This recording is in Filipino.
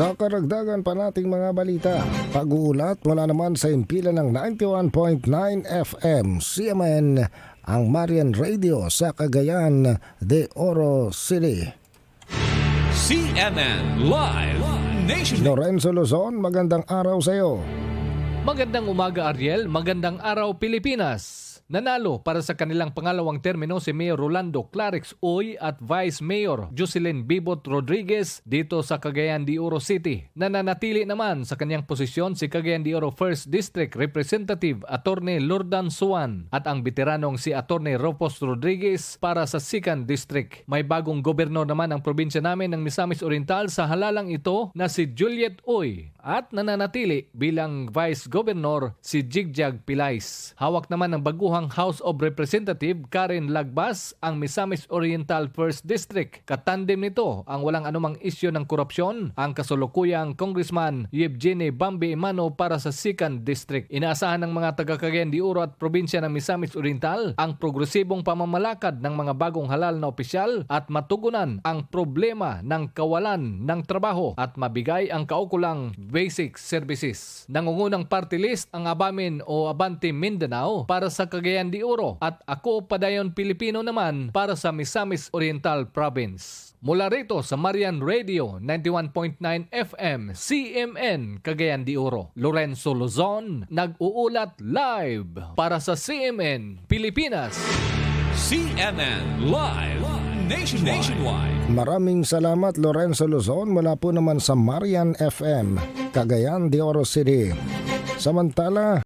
Sa karagdagan pa nating mga balita, pag-uulat mula naman sa impila ng 91.9 FM CMN ang Marian Radio sa Cagayan de Oro City. CNN Live Nation. Lorenzo Luzon, magandang araw sa iyo. Magandang umaga Ariel, magandang araw Pilipinas. Nanalo para sa kanilang pangalawang termino si Mayor Rolando Clarix Uy at Vice Mayor Jocelyn Bibot Rodriguez dito sa Cagayan de Oro City. Nananatili naman sa kanyang posisyon si Cagayan de Oro 1st District Representative Attorney Lordan Suan at ang veteranong si Attorney Ropos Rodriguez para sa 2nd District. May bagong gobernador naman ang probinsya namin ng Misamis Oriental sa halalang ito na si Juliet Uy at nananatili bilang Vice Governor si Jigjag Pilais. Hawak naman ng baguhang House of Representative Karen Lagbas ang Misamis Oriental 1st District. Katandem nito ang walang anumang isyo ng korupsyon ang kasulukuyang Congressman Yevgeny Bambi Imano para sa 2nd District. Inaasahan ng mga taga Cagayan de Oro at probinsya ng Misamis Oriental ang progresibong pamamalakad ng mga bagong halal na opisyal at matugunan ang problema ng kawalan ng trabaho at mabigay ang kaukulang basic services. Nangungunang party list ang Abamin o Abante Mindanao para sa Cagayan de Oro at ako Padayon Pilipino naman para sa Misamis Oriental Province. Mula rito sa Marian Radio 91.9 FM CMN Cagayan de Oro. Lorenzo Luzon nag-uulat live para sa CMN Pilipinas. CNN Live Nationwide. Maraming salamat Lorenzo Luzon mula po naman sa Marian FM, Cagayan de Oro City. Samantala,